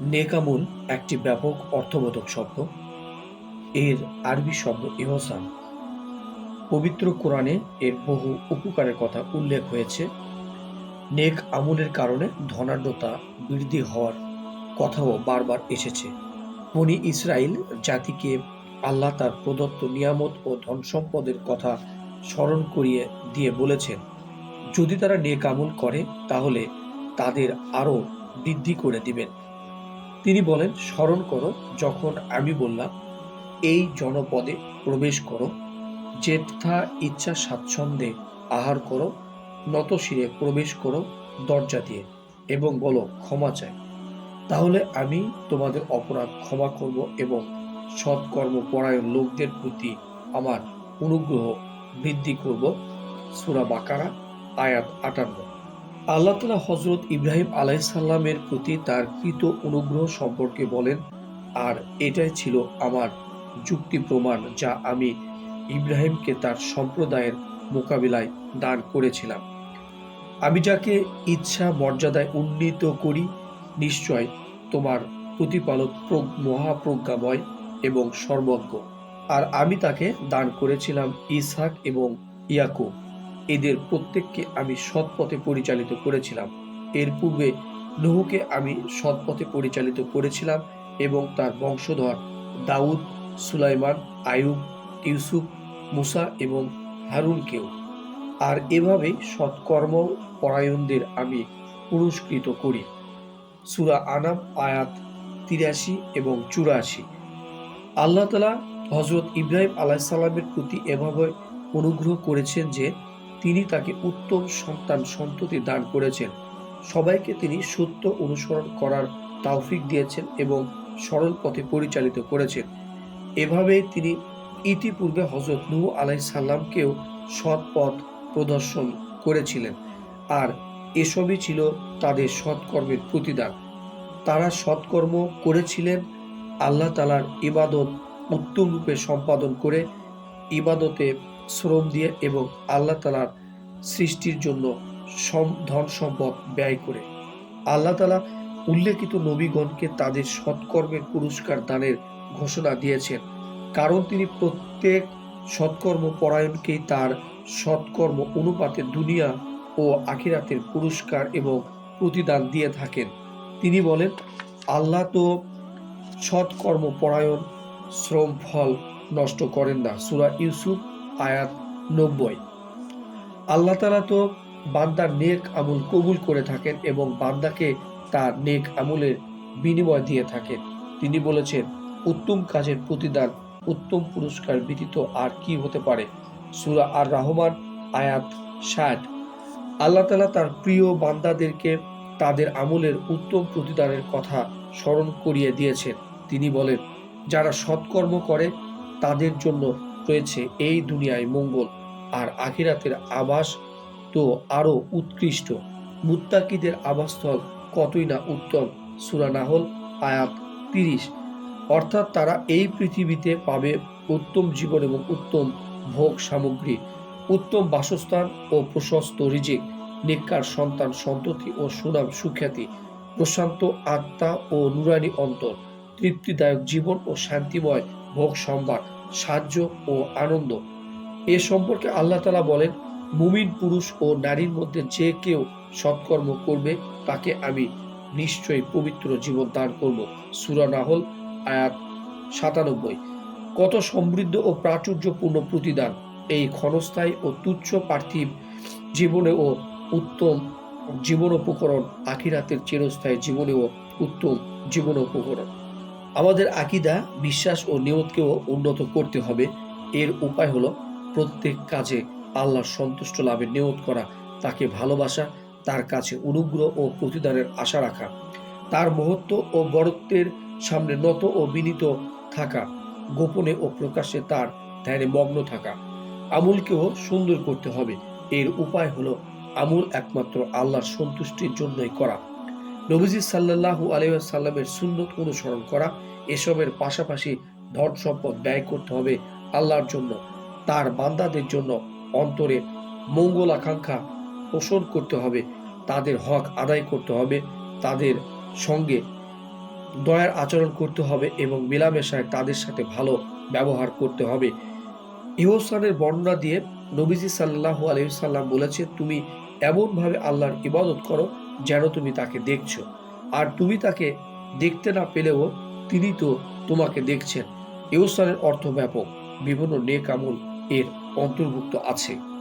নেকামুল একটি ব্যাপক অর্থবোধক শব্দ। এর আরবি শব্দ ইহসান। পবিত্র কোরআনে এর বহু উপকারের কথা উল্লেখ হয়েছে। নেক আমলের কারণে ধনাঢ্যতা বৃদ্ধি হওয়ার কথাও বারবার এসেছে। বনি ইসরায়েল জাতিকে আল্লাহ তার প্রদত্ত নিয়ামত ও ধন সম্পদের কথা স্মরণ করিয়ে দিয়ে বলেছেন, যদি তারা নেক আমল করে, তাহলে তাদের আরও বৃদ্ধি করে দিবেন। তিনি বলেন, স্মরণ করো যখন আমি বললাম, এই জনপদে প্রবেশ করো, যেথা ইচ্ছা স্বাচ্ছন্দ্যে আহার করো নত শিরে প্রবেশ করো দরজা দিয়ে এবং বলো, ক্ষমা চাই। তাহলে আমি তোমাদের অপরাধ ক্ষমা করব এবং সৎকর্ম পরায়ণ লোকদের প্রতি আমার অনুগ্রহ বৃদ্ধি করব। সুরা বাকারা, আয়াত আটান্ন। আল্লাহ তালা হজরত ইব্রাহিম আলাইসাল্লামের প্রতি তার কৃত অনুগ্রহ সম্পর্কে বলেন, আর এটাই ছিল আমার যুক্তি প্রমাণ যা আমি ইব্রাহিমকে তার সম্প্রদায়ের মোকাবিলায় দান করেছিলাম। আমি যাকে ইচ্ছা মর্যাদায় উন্নীত করি, নিশ্চয় তোমার প্রতিপালক মহাপ্রজ্ঞাময় এবং সর্বজ্ঞ। আর আমি তাকে দান করেছিলাম ইসহাক এবং ইয়াকুব। এদের প্রত্যেককে আমি সৎ পথে পরিচালিত করেছিলাম। এর পূর্বে নুহুকে আমি সৎ পথে পরিচালিত করেছিলাম এবং তার বংশধর দাউদ, সুলাইমান আয়ুব ইউসুফ, মুসা এবং হারুনকেও। আর এভাবেই সৎকর্ম পরায়ণদের আমি পুরস্কৃত করি। সুরা আনাম, আয়াত তিরাশি এবং চুরাশি। আল্লাহ তালা হজরত ইব্রাহিম আলাইসাল্লামের প্রতি এভাবে অনুগ্রহ করেছেন যে তিনি তাকে উত্তম সন্তান সন্ততি দান করেছেন। সবাইকে তিনি সত্য অনুসরণ করার তাওফিক দিয়েছেন এবং সরল পথে পরিচালিত করেছেন। এভাবেই তিনি ইতিপূর্বে হজরত নূহ আলাই সাল্লামকেও সৎ পথ প্রদর্শন করেছিলেন আর এসবই ছিল তাদের সৎকর্মের প্রতিদান। তারা সৎকর্ম করেছিলেন, আল্লাহ তালার ইবাদত উত্তম রূপে সম্পাদন করে ইবাদতে শ্রম দিয়ে এবং আল্লাহ তালার সৃষ্টির জন্য ধন সম্পদ ব্যয় করে। আল্লাহ তালা উল্লেখিত নবীগণকে তাদের সৎকর্মের পুরস্কার দানের ঘোষণা দিয়েছেন। কারণ তিনি প্রত্যেক সৎকর্ম পরায়ণকেই তার সৎকর্ম অনুপাতে দুনিয়া ও আখিরাতের পুরস্কার এবং প্রতিদান দিয়ে থাকেন। তিনি বলেন, আল্লাহ তো সৎকর্ম পরায়ণ, শ্রম ফল নষ্ট করেন না। সুরা ইউসুফ আয়াত নব্বই। আল্লাহ তালা তো বান্দার নেক আমল কবুল করে থাকেন এবং বান্দাকে তার নেক আমলের বিনিময় দিয়ে থাকেন। তিনি বলেছেন, উত্তম কাজের প্রতিদান, উত্তম পুরস্কার ব্যতীত আর কি হতে পারে? সুরা আর রহমান আয়াত ষাট। আল্লাহ তালা তার প্রিয় বান্দাদেরকে তাদের আমলের উত্তম প্রতিদানের কথা স্মরণ করিয়ে দিয়েছেন। তিনি বলেন, যারা সৎকর্ম করে, তাদের জন্য রয়েছে এই দুনিয়ায় মঙ্গল, আর আখিরাতের আবাস তো আরও উৎকৃষ্ট। মুত্তাকিদের আবাসস্থল কতই না উত্তম, সুরা নাহল, আয়াত তিরিশ। অর্থাৎ তারা এই পৃথিবীতে পাবে উত্তম জীবন এবং উত্তম ভোগ সামগ্রী, উত্তম বাসস্থান ও প্রশস্ত রিজিক নিকার সন্তান সন্ততি ও সুনাম সুখ্যাতি, প্রশান্ত আত্মা ও নুরানি অন্তর, তৃপ্তিদায়ক জীবন ও শান্তিময় ভোগ সম্ভার। সাহায্য ও আনন্দ। এ সম্পর্কে আল্লাহ তালা বলেন, মুমিন পুরুষ ও নারীর মধ্যে যে কেউ সৎকর্ম করবে, তাকে আমি নিশ্চয়ই পবিত্র জীবন দান করব। সুরা নাহল, আয়াত সাতানব্বই। কত সমৃদ্ধ ও প্রাচুর্যপূর্ণ প্রতিদান। এই ক্ষণস্থায়ী ও তুচ্ছ পার্থিব জীবনে ও উত্তম জীবন উপকরণ আখিরাতের চিরস্থায়ী জীবনেও উত্তম জীবন উপকরণ আমাদের আকিদা, বিশ্বাস ও নিয়তকেও উন্নত করতে হবে। এর উপায় হলো প্রত্যেক কাজে আল্লাহর সন্তুষ্ট লাভের নিয়ত করা, তাকে ভালোবাসা, তার কাছে অনুগ্রহ ও প্রতিদানের আশা রাখা, তার মহত্ব ও বরত্বের সামনে নত ও বিনীত থাকা, গোপনে ও প্রকাশ্যে তার ধ্যানে মগ্ন থাকা। আমুলকেও সুন্দর করতে হবে। এর উপায় হলো আমুল একমাত্র আল্লাহর সন্তুষ্টির জন্যই করা। নবীজি সাল্লাল্লাহু আলাইসাল্লামের সুন্নত অনুসরণ করা এসবের পাশাপাশি ধন সম্পদ ব্যয় করতে হবে আল্লাহর জন্য। তার বান্দাদের জন্য অন্তরে মঙ্গল আকাঙ্ক্ষা পোষণ করতে হবে, তাদের হক আদায় করতে হবে, তাদের সঙ্গে দয়ার আচরণ করতে হবে এবং মেলামেশায় তাদের সাথে ভালো ব্যবহার করতে হবে। ইহসানের বর্ণনা দিয়ে নবীজি সাল্লাহ আলহিসাল্লাম বলেছে, তুমি এমনভাবে আল্লাহর ইবাদত করো যেন তুমি তাকে দেখছ। আর তুমি তাকে দেখতে না পেলেও তিনি তো তোমাকে দেখছেন। ইহসানের অর্থ ব্যাপক। বিভিন্ন নেক আমল এর অন্তর্ভুক্ত আছে।